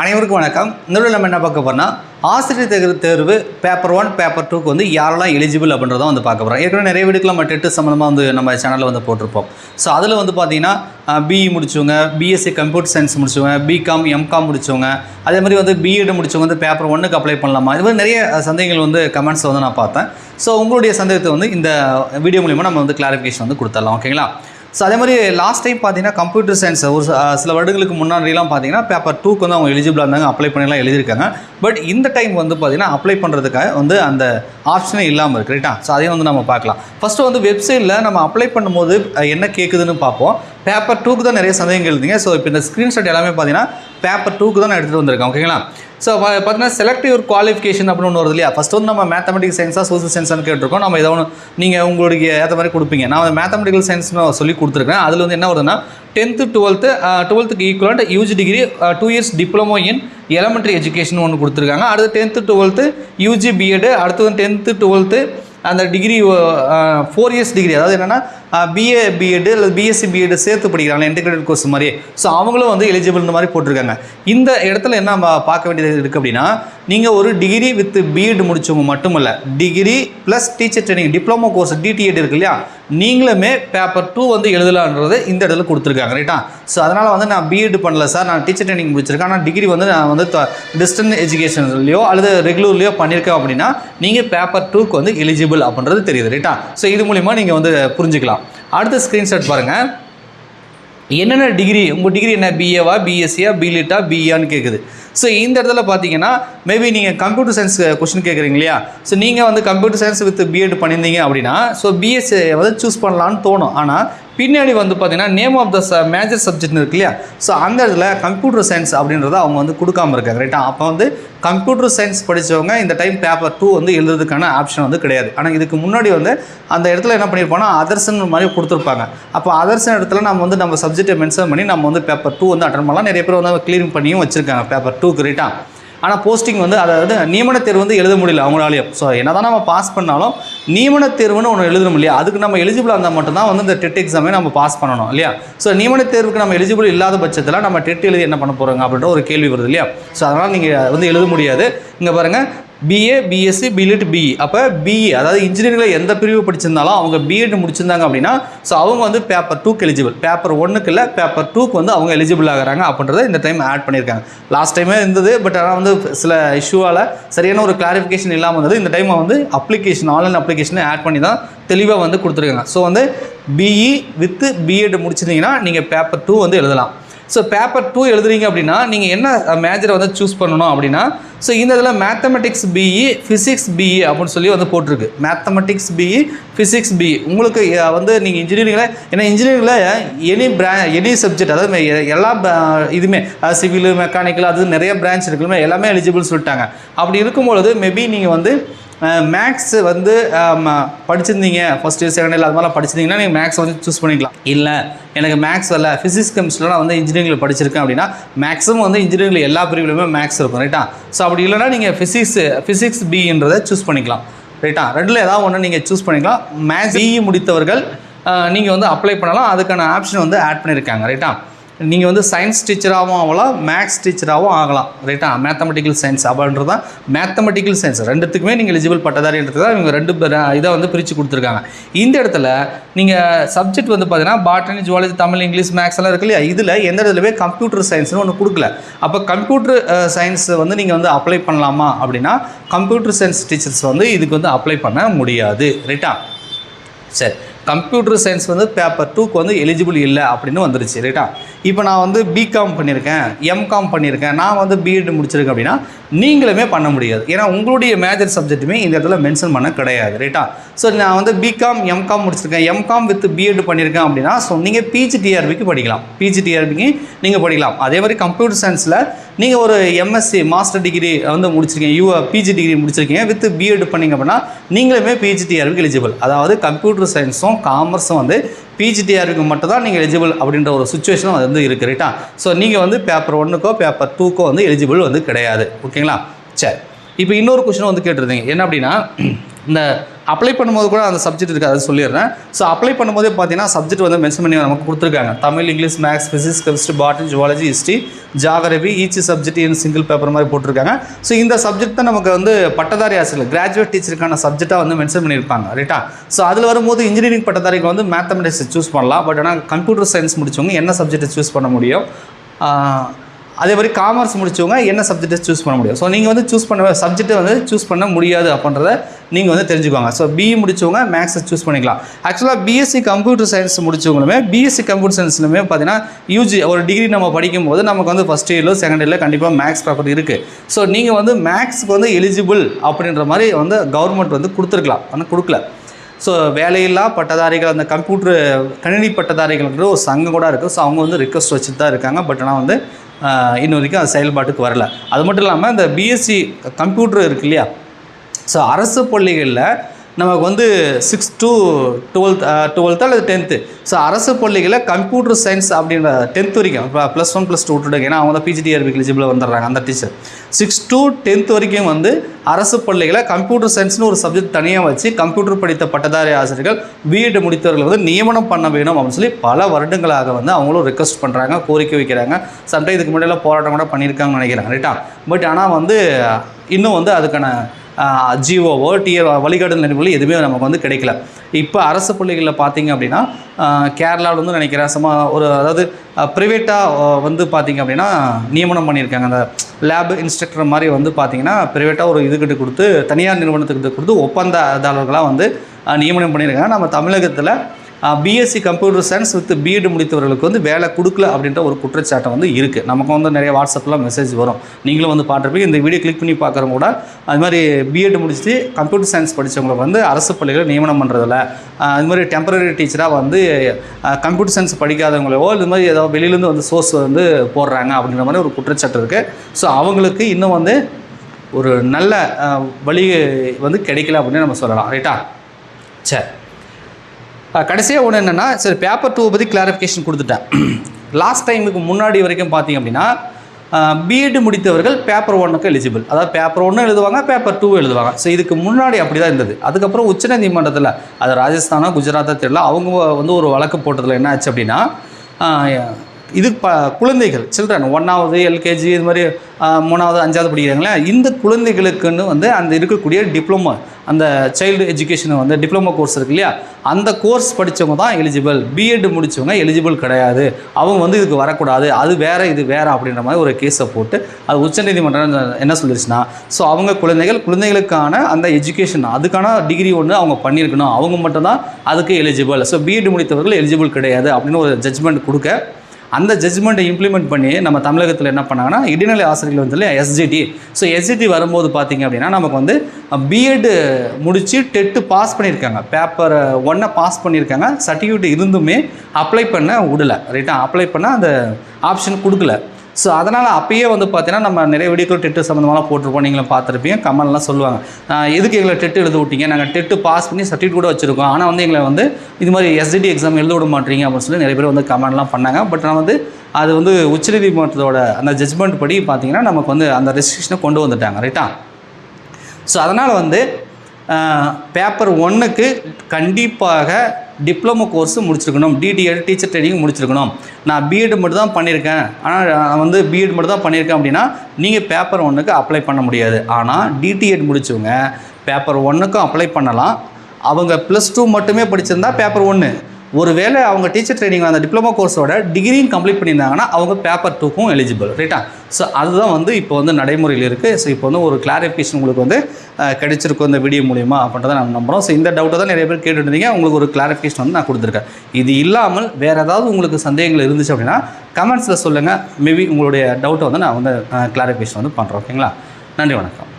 அனைவருக்கும் வணக்கம். இந்த நம்ம என்ன பார்க்க போகிறோம்னா ஆசிரியர் தேர்வு தேர்வு பேப்பர் ஒன் பேப்பர் டூக்கு வந்து யாரெல்லாம் எலிஜிபிள் அப்படின்றத வந்து பார்க்க போகிறோம் ஏற்கனவே நிறைய வீடுகள் நம்ம டெட்டு சம்மந்தமாக வந்து நம்ம சேனலில் வந்து போட்டிருப்போம். ஸோ அதில் வந்து பார்த்தீங்கன்னா பிஇ முடிச்சவங்க பிஎஸ்சி கம்ப்யூட்டர் சயின்ஸ் முடிச்சவங்க பிகாம் எம்காம் முடிச்சவங்க அதே மாதிரி வந்து பிஎட் முடிச்சவங்க வந்து பேப்பர் ஒன்றுக்கு அப்ளை பண்ணலாமா? இது மாதிரி நிறைய சந்தேகங்கள் வந்து கமெண்ட்ஸில் வந்து நான் பார்த்தேன். ஸோ உங்களுடைய சந்தேகத்தை வந்து இந்த வீடியோ மூலிமா நம்ம வந்து கிளாரிஃபிகேஷன் வந்து கொடுத்துடலாம். ஓகேங்களா ஸோ அதே மாதிரி லாஸ்ட் டைம் பார்த்தீங்கன்னா கம்ப்யூட்டர் சயின்ஸ் ஒரு சில வருடங்களுக்கு முன்னாடிலாம் பார்த்தீங்கன்னா பேப்பர் டூக்கு வந்து அவங்க எலிஜிபிளாக இருந்தாங்க அப்ளை பண்ணிலாம் எழுதியிருக்காங்க. பட் இந்த டைம் வந்து பார்த்தீங்கன்னா அப்ளை பண்ணுறதுக்காக வந்து அந்த ஆப்ஷனே இல்லாமல் இருக்கு ரைட்டா ஸோ அதையும் வந்து நம்ம பார்க்கலாம். ஃபஸ்ட்டு வந்து வெப்சைட்டில் நம்ம அப்ளை பண்ணும்போது என்ன கேட்குதுன்னு பார்ப்போம். பேப்பர் டூக்கு தான் நிறைய சந்தேகங்கள் இருந்தீங்க. ஸோ இப்போ இந்த ஸ்க்ரீன்ஷாட் எல்லாமே பார்த்தீங்கன்னா பேப்பர் டூக்கு தான் நான் எடுத்துகிட்டு வந்திருக்கேன். ஓகேங்களா ஸோ பார்த்தீங்கன்னா செலக்டிவ் ஒரு குவாலிஃபிகேஷன் அப்படின்னு ஒன்று வருது இல்லையா? ஃபஸ்ட் வந்து நம்ம மேத்தமெட்டிக்ஸ் சயின்ஸாக சோசியல் சயின்ஸ்னு கேட்டிருக்கோம். நம்ம இதை ஒன்று நீங்கள் உங்களுக்கு ஏற்ற மாதிரி கொடுப்பீங்க. நான் மேத்தமெட்டிக்கல் சயின்ஸ்னு சொல்லி கொடுத்துருக்கேன் அதில் வந்து என்ன வருதுன்னா tenth twelfth டுவெல்த்துக்கு equivalent UG degree two years diploma in elementary education ஒன்று கொடுத்துருக்காங்க. அடுத்து டென்த்து டுவெல்த்து யூஜி பிஎட் அடுத்து வந்து டென்த்து டுவெல்த்து அந்த டிகிரி ஃபோர் இயர்ஸ் டிகிரி அதாவது என்னென்னா பிஏ பிஎட் அல்லது பிஎஸ்சி பிஎட் சேர்த்து படிக்கிறாங்க இன்டெகிரேட் கோர்ஸ் மாதிரி. ஸோ அவங்களும் வந்து எலிஜிபிள் இந்த மாதிரி போட்டிருக்காங்க. இந்த இடத்துல என்ன நம்ம பார்க்க வேண்டியது இருக்குது அப்படின்னா நீங்கள் ஒரு டிகிரி வித் பிஎட் முடித்தவங்க மட்டுமல்ல degree plus teacher training diploma course DTEd இருக்கு இல்லையா? நீங்களுமே பேப்பர் டூ வந்து எழுதலான்றது இந்த இடத்துல கொடுத்துருக்காங்க ரைட்டா ஸோ அதனால் வந்து நான் பிஎட் பண்ணல சார். நான் டீச்சர் ட்ரைனிங் முடிச்சிருக்கேன். ஆனால் டிகிரி வந்து நான் வந்து டிஸ்டன்ஸ் எஜுகேஷன்லையோ அல்லது ரெகுலர்லையோ பண்ணியிருக்கேன் அப்படின்னா நீங்கள் பேப்பர் டூக்கு வந்து எலிஜிபிள் அப்படின்றது தெரியுது ரைட்டா ஸோ இது மூலிமா நீங்கள் வந்து புரிஞ்சுக்கலாம். அடுத்த ஸ்க்ரீன்ஷாட் பாருங்கள் என்னென்ன டிகிரி உங்கள் டிகிரி என்ன? பிஏவா பிஎஸ்சியா பிலிட்டா பிஏன்னு கேட்குது ஸோ இந்த இடத்துல பார்த்தீங்கன்னா மேபி நீங்கள் கம்ப்யூட்டர் சயின்ஸ் கொஸ்டின் கேட்குறீங்க இல்லையா? ஸோ நீங்கள் வந்து கம்ப்யூட்டர் சயின்ஸ் வித் பிஎட் பண்ணியிருந்தீங்க அப்படின்னா ஸோ பிஎஸ்சி வந்து சூஸ் பண்ணலான்னு தோணும். ஆனால் பின்னாடி வந்து பார்த்தீங்கன்னா நேம் ஆஃப் த மேஜர் சப்ஜெக்ட்னு இருக்கு இல்லையா? ஸோ அந்த இடத்துல கம்ப்யூட்டர் சயின்ஸ் அப்படின்றத அவங்க வந்து கொடுக்காம இருக்காங்க ரைட்டா அப்போ வந்து கம்ப்யூட்டர் சயின்ஸ் படித்தவங்க இந்த டைம் பேப்பர் டூ வந்து எழுதுறதுக்கான ஆப்ஷன் வந்து கிடையாது. ஆனால் இதுக்கு முன்னாடி வந்து அந்த இடத்துல என்ன பண்ணியிருப்போம்னா அதர்சன் மாதிரி கொடுத்துருப்பாங்க. அப்போ அதர்சன் இடத்துல நம்ம வந்து நம்ம சப்ஜெக்டை மென்ஷன் பண்ணி நம்ம வந்து பேப்பர் டூ வந்து அட்டன் பண்ணலாம். நிறைய பேர் வந்து க்ளீன் பண்ணியும் வச்சுருக்காங்க பேப்பர் டூக்கு ரைட்டா ஆனால் போஸ்டிங் வந்து அதாவது நியமன தேர்வு வந்து எழுத முடியல அவங்களாலையும் ஸோ என்னதான் நம்ம பாஸ் பண்ணாலும் நியமன தேர்வுன்னு ஒன்று எழுதணும் இல்லையா? அதுக்கு நம்ம எலிஜிபிளாக இருந்தால் மட்டும்தான் வந்து இந்த டெட் எக்ஸாமே நம்ம பாஸ் பண்ணணும் இல்லையா? ஸோ நியமன தேர்வுக்கு நம்ம எலிஜிபிள் இல்லாத பட்சத்தில் நம்ம டெட் எழுதி என்ன பண்ண போகிறோங்க அப்படின்ற ஒரு கேள்வி வருது இல்லையா? ஸோ அதனால் நீங்கள் வந்து எழுத முடியாது. இங்கே பாருங்கள் பிஏ பிஎஸ்சி பிலிட் பிஇ அப்போ பிஇ அதாவது இன்ஜினியரிங்கில் எந்த பிரிவு படிச்சிருந்தாலும் அவங்க பிஎட் முடிச்சிருந்தாங்க அப்படின்னா ஸோ அவங்க வந்து பேப்பர் டூக்கு எலிஜிபிள் பேப்பர் ஒன்றுக்கு இல்லை பேப்பர் டூக்கு வந்து அவங்க எலிஜிபிள் ஆகிறாங்க அப்படின்றத இந்த டைம் ஆட் பண்ணியிருக்காங்க. லாஸ்ட் டைமே இருந்தது பட் ஆனால் வந்து சில இஷ்யூவால் சரியான ஒரு கிளாரிஃபிகேஷன் இல்லாமல் இருந்தது. இந்த டைம் வந்து அப்ளிகேஷன் ஆன்லைன் அப்ளிகேஷனை ஆட் பண்ணி தான் தெளிவாக வந்து கொடுத்துருக்காங்க. ஸோ வந்து பிஇ வித்து பிஎட் முடிச்சிருந்தீங்கன்னா நீங்கள் பேப்பர் டூ வந்து எழுதலாம். ஸோ பேப்பர் டூ எழுதுறீங்க அப்படின்னா நீங்கள் என்ன மேஜரை வந்து சூஸ் பண்ணணும் அப்படின்னா ஸோ இந்த இதில் மேத்தமெட்டிக்ஸ் பிஇ ஃபிசிக்ஸ் பிஇ அப்படின்னு சொல்லி வந்து போட்டிருக்கு. மேத்தமெட்டிக்ஸ் பிஇ ஃபிசிக்ஸ் பிஇ உங்களுக்கு வந்து நீங்கள் இன்ஜினியரிங்கில் ஏன்னா இன்ஜினியரிங்கில் எனி பிரா எனி சப்ஜெக்ட் அதாவது எல்லா இதுவுமே சிவில் மெக்கானிக்கல் அது நிறைய பிரான்ச் இருக்குமே எல்லாமே எலிஜிபிள் சொல்லிட்டாங்க. அப்படி இருக்கும்பொழுது மேபி நீங்கள் வந்து மேக்ஸ் வந்து படிச்சிருந்தீங்க ஃபஸ்ட் இயர் செகண்ட் இயர் அது மாதிரிலாம் படிச்சிருந்தீங்கன்னா நீங்கள் மேக்ஸ் வந்து சூஸ் பண்ணிக்கலாம். இல்லை எனக்கு மேக்ஸ் வரல. ஃபிசிக்ஸ் கெமிஸ்ட்ரியில் நான் வந்து இன்ஜினியரிங்கில் படிச்சிருக்கேன் அப்படின்னா மேக்ஸிமம் வந்து இன்ஜினியரிங்கில் எல்லா பிரிவுலையுமே மேக்ஸ் இருக்கும் ரைட்டா ஸோ அப்படி இல்லைன்னா நீங்கள் ஃபிசிக்ஸ் ஃபிசிக்ஸ் பின்றதை சூஸ் பண்ணிக்கலாம் ரைட்டா ரெண்டில் ஏதாவது ஒன்று நீங்கள் சூஸ் பண்ணிக்கலாம். மேக்ஸ் பிஇ முடித்தவர்கள் நீங்கள் வந்து அப்ளை பண்ணலாம். அதுக்கான ஆப்ஷன் வந்து ஆட் பண்ணியிருக்காங்க ரைட்டா நீங்கள் வந்து சயின்ஸ் டீச்சராகவும் ஆகலாம் மேக்ஸ் டீச்சராகவும் ஆகலாம். ரைட்டா மேத்தமெட்டிக்கல் சயின்ஸ் அப்படின்றது தான் மேத்தமெட்டிக்கல் சயின்ஸ் ரெண்டுத்துக்குமே நீங்கள் எலிஜிபிள் பட்டதாரின்றது தான் இவங்க ரெண்டு பேர் இதை வந்து பிரித்து கொடுத்துருக்காங்க. இந்த இடத்துல நீங்கள் சப்ஜெக்ட் வந்து பார்த்தீங்கன்னா botany zoology Tamil English maths எல்லாம் இருக்கு இல்லையா? இதில் எந்த இடத்துலவே கம்ப்யூட்டர் சயின்ஸ்னு ஒன்று கொடுக்கல. அப்போ கம்ப்யூட்டர் சயின்ஸ் வந்து நீங்கள் வந்து அப்ளை பண்ணலாமா அப்படின்னா கம்ப்யூட்டர் சயின்ஸ் டீச்சர்ஸ் வந்து இதுக்கு வந்து அப்ளை பண்ண முடியாது. ரைட்டா சரி. கம்ப்யூட்டர் சயின்ஸ் வந்து பேப்பர் டூக்கு வந்து எலிஜிபிள் இல்லை அப்படின்னு வந்துருச்சு. ரைட்டா இப்போ நான் வந்து பிகாம் பண்ணியிருக்கேன் எம்காம் பண்ணியிருக்கேன் நான் வந்து பிஎட் முடிச்சிருக்கேன் அப்படின்னா நீங்களுமே பண்ண முடியாது. ஏன்னா உங்களுடைய மேஜர் சப்ஜெக்ட்டுமே இந்த இடத்துல மென்ஷன் பண்ண கிடையாது ரைட்டா ஸோ நான் வந்து பிகாம் எம்காம் முடிச்சிருக்கேன். எம்காம் வித் பிஎட் பண்ணியிருக்கேன் அப்படின்னா ஸோ நீங்கள் பிஜிடிஆர்பிக்கு படிக்கலாம். பிஜிடிஆர்பிக்கு நீங்கள் படிக்கலாம். அதே மாதிரி கம்ப்யூட்டர் சயின்ஸில் நீங்கள் ஒரு எம்எஸ்சி மாஸ்டர் டிகிரி வந்து முடிச்சிருக்கீங்க. யூ பிஜி டிகிரி முடிச்சிருக்கீங்க. வித் பிஎட் பண்ணீங்க அப்படின்னா நீங்களுமே பிஜிடிஆர்பிக்கு எலிஜிபிள் அதாவது கம்ப்யூட்டர் சயின்ஸும் காமர்ஸும் வந்து பிஜிடிஆருக்கு மட்டும் தான் நீங்கள் எலிஜிபிள் அப்படின்ற ஒரு சுச்சுவேஷன் வந்து இருக்குது ரைட்டா ஸோ நீங்கள் வந்து பேப்பர் ஒன்றுக்கோ பேப்பர் டூக்கோ வந்து எலிஜிபிள் வந்து கிடையாது. ஓகேங்களா சரி. இப்போ இன்னொரு கொஷின் வந்து கேட்டிருந்தீங்க. என்ன அப்படின்னா இந்த அப்ளை பண்ணும்போது கூட அந்த சப்ஜெக்ட் இருக்குது அதை சொல்லிடுறேன். ஸோ அப்ளை பண்ணும்போதே பார்த்தீங்கன்னா சப்ஜெக்ட் வந்து மென்ஷன் பண்ணி நமக்கு கொடுத்துருக்காங்க. Tamil English maths physics chemistry botany zoology history geography each subject in single paper மாதிரி போட்டிருக்காங்க. ஸோ இந்த சப்ஜெக்ட் தான் நமக்கு வந்து பட்டதாரி ஆசிரியர் கிராஜுவேட் டீச்சருக்கான சப்ஜெக்டாக வந்து மென்ஷன் பண்ணியிருப்பாங்க ரைட்டா ஸோ அதில் வரும்போது இன்ஜினியரிங் பட்டதாரிக்கு வந்து மேத்தமெட்டிக்ஸ் சூஸ் பண்ணலாம். பட் ஆனால் கம்ப்யூட்டர் சயின்ஸ் முடிச்சவங்க என்ன சப்ஜெக்ட்டை சூஸ் பண்ண முடியும்? அதே மாதிரி காமர்ஸ் முடிச்சவங்க என்ன சப்ஜெக்ட்டை சூஸ் பண்ண முடியும். ஸோ நீங்கள் வந்து சூஸ் பண்ண சப்ஜெக்ட்டை வந்து சூஸ் பண்ண முடியாது அப்படின்றத நீங்கள் வந்து தெரிஞ்சுக்குவாங்க ஸோ பிஇ முடிச்சவங்க மேக்ஸை சூஸ் பண்ணிக்கலாம். ஆக்சுவலாக பிஎஸ்சி கம்ப்யூட்டர் சயின்ஸ் முடிச்சவங்களுமே பிஎஸ்சி கம்ப்யூட்டர் சயின்ஸ்லுமே பார்த்தீங்கன்னா யூஜி ஒரு டிகிரி நம்ம படிக்கும்போது நமக்கு வந்து ஃபஸ்ட் இயரில் செகண்ட் இயரில் கண்டிப்பாக மேக்ஸ் பேப்பர் இருக்குது ஸோ நீங்கள் வந்து மேக்ஸுக்கு வந்து எலிஜிபிள் அப்படின்ற மாதிரி வந்து கவர்மெண்ட் வந்து கொடுத்துருக்கலாம். ஆனால் கொடுக்கல. ஸோ வேலையில்லா பட்டதாரிகள் அந்த கம்ப்யூட்டர் கணினி பட்டதாரிகளுக்கு ஒரு சங்கம் கூட இருக்குது ஸோ அவங்க வந்து ரிக்வஸ்ட் வச்சுட்டு தான் இருக்காங்க. பட் ஆனால் வந்து இன்ன வரைக்கும் அது செயல்பாட்டுக்கு வரல. அது மட்டும் இல்லாமல் இந்த பிஎஸ்சி கம்ப்யூட்டர் இருக்கு இல்லையா? ஸோ அரசு பள்ளிகளில் நமக்கு வந்து சிக்ஸ் டு டுவெல்த் டுவெல்த்து அல்லது டென்த்து ஸோ அரசு பள்ளிகளில் கம்ப்யூட்டர் சயின்ஸ் அப்படின்ற டென்த் வரைக்கும் இப்போ ப்ளஸ் ஒன் ப்ளஸ் டூ விட்டுடுங்க. ஏன்னா அவங்க தான் பிஜிடிஆர்பிக்கு எலிஜிபிள் வந்துடுறாங்க அந்த டீச்சர் சிக்ஸ் டு டென்த் வரைக்கும் வந்து அரசு பள்ளிகளை கம்ப்யூட்டர் சயின்ஸ்னு ஒரு சப்ஜெக்ட் தனியாக வச்சு கம்ப்யூட்டர் படித்த பட்டதாரி ஆசிரியர்கள் பிஎட் முடித்தவர்கள் வந்து நியமனம் பண்ண வேணும் அப்படின்னு சொல்லி பல வருடங்களாக வந்து அவங்களும் ரெக்வஸ்ட் பண்ணுறாங்க கோரிக்கை வைக்கிறாங்க. சம்டைம் இதுக்கு முன்னாடியெல்லாம் போராட்டம் கூட பண்ணியிருக்காங்கன்னு நினைக்கிறாங்க ரைட்டா பட் ஆனால் வந்து இன்னும் வந்து அதுக்கான ஜிஓவோ டிஆர் வழிகாட்டு நெறிமுறைகள் எதுவுமே நமக்கு வந்து கிடைக்கல. இப்போ அரசு பள்ளிகளில் பார்த்தீங்க அப்படின்னா கேரளாவில் வந்து நினைக்கிறேன் சும்மா ஒரு அதாவது ப்ரைவேட்டாக வந்து பார்த்தீங்க அப்படின்னா நியமனம் பண்ணியிருக்காங்க. அந்த லேப் இன்ஸ்ட்ரக்டர் மாதிரி வந்து பார்த்திங்கன்னா ப்ரைவேட்டாக ஒரு இதுக்கிட்ட கொடுத்து தனியார் நிறுவனத்துக்கிட்ட கொடுத்து ஒப்பந்ததாரர்களாக வந்து நியமனம் பண்ணியிருக்காங்க. நம்ம தமிழகத்தில் BSc computer science with BEd முடித்தவர்களுக்கு வந்து வேலை கொடுக்கல அப்படின்ற ஒரு குற்றச்சாட்டம் வந்து இருக்குது நமக்கு வந்து நிறைய வாட்ஸ்அப்பில் மெசேஜ் வரும். நீங்களும் வந்து பார்த்துருப்பீங்க. இந்த வீடியோ கிளிக் பண்ணி பார்க்குறவங்க கூட அது மாதிரி பிஎட் முடிச்சுட்டு கம்ப்யூட்டர் சயின்ஸ் படித்தவங்களை வந்து அரசு பள்ளிகளை நியமனம் பண்ணுறதில்ல அது மாதிரி டெம்பரரி டீச்சராக வந்து கம்ப்யூட்டர் சயின்ஸ் படிக்காதவங்களோ இது மாதிரி ஏதோ வெளியிலேருந்து வந்து சோர்ஸ் வந்து போடுறாங்க அப்படின்ற மாதிரி ஒரு குற்றச்சாட்டு இருக்குது ஸோ அவங்களுக்கு இன்னும் வந்து ஒரு நல்ல வழி வந்து கிடைக்கல அப்படின்னு நம்ம சொல்லலாம். ரைட்டா சரி. கடைசியாக ஒன்று என்னென்னா சரி பேப்பர் டூ பற்றி கிளாரிஃபிகேஷன் கொடுத்துட்டேன். லாஸ்ட் டைமுக்கு முன்னாடி வரைக்கும் பார்த்தீங்க அப்படின்னா பிஎட் முடித்தவர்கள் பேப்பர் ஒன்னுக்கு எலிஜிபிள் அதாவது பேப்பர் ஒன்று எழுதுவாங்க பேப்பர் டூ எழுதுவாங்க. ஸோ இதுக்கு முன்னாடி அப்படி தான் இருந்தது. அதுக்கப்புறம் உச்சநீதிமன்றத்தில் அது ராஜஸ்தானோ குஜராத்தோ தெரியல அவங்க வந்து ஒரு வழக்கு போட்டதில் என்ன ஆச்சு அப்படின்னா இது ப குழந்தைகள் சில்ட்ரன் ஒன்றாவது எல்கேஜி இது மாதிரி மூணாவது அஞ்சாவது படிக்கிறாங்களே இந்த குழந்தைகளுக்குன்னு வந்து அந்த இருக்கக்கூடிய டிப்ளமோ அந்த சைல்டு எஜுகேஷன் வந்து டிப்ளமோ கோர்ஸ் இருக்கு இல்லையா? அந்த கோர்ஸ் படித்தவங்க தான் எலிஜிபிள் பிஎட் முடித்தவங்க எலிஜிபிள் கிடையாது. அவங்க வந்து இதுக்கு வரக்கூடாது. அது வேறு இது வேறு அப்படின்ற மாதிரி ஒரு கேஸை போட்டு அது உச்சநீதிமன்றம் என்ன சொல்லிருச்சுன்னா ஸோ அவங்க குழந்தைகள் குழந்தைகளுக்கான அந்த எஜுகேஷன் அதுக்கான டிகிரி ஒன்று அவங்க பண்ணியிருக்கணும். அவங்க மட்டும்தான் அதுக்கு எலிஜிபிள் ஸோ பிஎட் முடித்தவர்கள் எலிஜிபிள் கிடையாது அப்படின்னு ஒரு ஜட்ஜ்மெண்ட் கொடுக்க அந்த ஜட்ஜ்மெண்ட்டை இம்ப்ளிமெண்ட் பண்ணி நம்ம தமிழகத்தில் என்ன பண்ணாங்கன்னா இடைநிலை ஆசிரியர்கள் வந்து இல்லையா எஸ்ஜிடி ஸோ எஸ்ஜிடி வரும்போது பார்த்திங்க அப்படின்னா நமக்கு வந்து பிஎட் முடித்து டெட்டு பாஸ் பண்ணியிருக்காங்க. பேப்பர் ஒன்றை பாஸ் பண்ணியிருக்காங்க. சர்டிஃபிகேட் இருந்துமே அப்ளை பண்ண விடலை. ரைட்டா அப்ளை பண்ண அந்த ஆப்ஷன் கொடுக்கல. ஸோ அதனால் அப்பயே வந்து பார்த்தீங்கன்னா நம்ம நிறைய வீடியோக்கள் டெட்டு சம்மந்தமாக போட்டிருப்போம். நீங்களும் பார்த்துருப்பீங்க. கமெண்ட்லாம் சொல்லுவாங்க. எதுக்கு எங்களை டெட்டு எழுத விட்டீங்க? நாங்கள் டெட்டு பாஸ் பண்ணி சர்டிஃபிகேட் கூட வச்சுருக்கோம். ஆனால் வந்து எங்களை வந்து இது மாதிரி எஸ்டிடி எக்ஸாம் எழுத விட மாட்டீங்க அப்படின்னு சொல்லி நிறைய பேர் வந்து கமெண்ட்லாம் பண்ணாங்க. பட் நான் வந்து அது வந்து உச்சநீதிமன்றத்தோட அந்த ஜட்ஜ்மெண்ட் படி பார்த்தீங்கன்னா நமக்கு வந்து அந்த ரெஸ்ட்ரிக்ஷனை கொண்டு வந்துட்டாங்க. ரைட்டா ஸோ அதனால் வந்து பேப்பர் ஒன்றுக்கு கண்டிப்பாக டிப்ளமோ கோர்ஸு முடிச்சிருக்கணும். டிடிஎல் டீச்சர் ட்ரைனிங் முடிச்சிருக்கணும். நான் பிஎட் மட்டும் தான் பண்ணியிருக்கேன். ஆனால் நான் வந்து பிஎட் மட்டும் தான் பண்ணியிருக்கேன் அப்படின்னா நீங்கள் பேப்பர் ஒன்றுக்கு அப்ளை பண்ண முடியாது. ஆனால் டிடிஎட் முடிச்சவங்க பேப்பர் ஒன்றுக்கும் அப்ளை பண்ணலாம். அவங்க ப்ளஸ் டூ மட்டுமே படிச்சிருந்தா பேப்பர் ஒன்று ஒருவேளை அவங்க டீச்சர் ட்ரைனிங் அந்த டிப்ளமோ கோர்ஸோட டிகிரியும் கம்ப்ளீட் பண்ணியிருந்தாங்கன்னா அவங்க பேப்பர் டூக்கும் எலிஜிபிள் ரைட்டா ஸோ அதுதான் வந்து இப்போ வந்து நடைமுறையில் இருக்குது ஸோ இப்போ வந்து ஒரு கிளாரிஃபிகேஷன் உங்களுக்கு வந்து கிடைச்சிருக்கும் இந்த வீடியோ மூலியமாக அப்படின்றத நம்ம நம்புகிறோம் ஸோ இந்த டவுட்டை தான் நிறைய பேர் கேட்டுருந்தீங்க இருந்தீங்க. உங்களுக்கு ஒரு கிளாரிஃபிகேஷன் வந்து நான் கொடுத்துருக்கேன். இது இல்லாமல் வேறு ஏதாவது உங்களுக்கு சந்தேகங்கள் இருந்துச்சு அப்படின்னா கமெண்ட்ஸில் சொல்லுங்கள் மேபி உங்களுடைய டவுட்டை வந்து நான் வந்து கிளாரிஃபிகேஷன் வந்து பண்ணுறேன் ஓகேங்களா நன்றி வணக்கம்.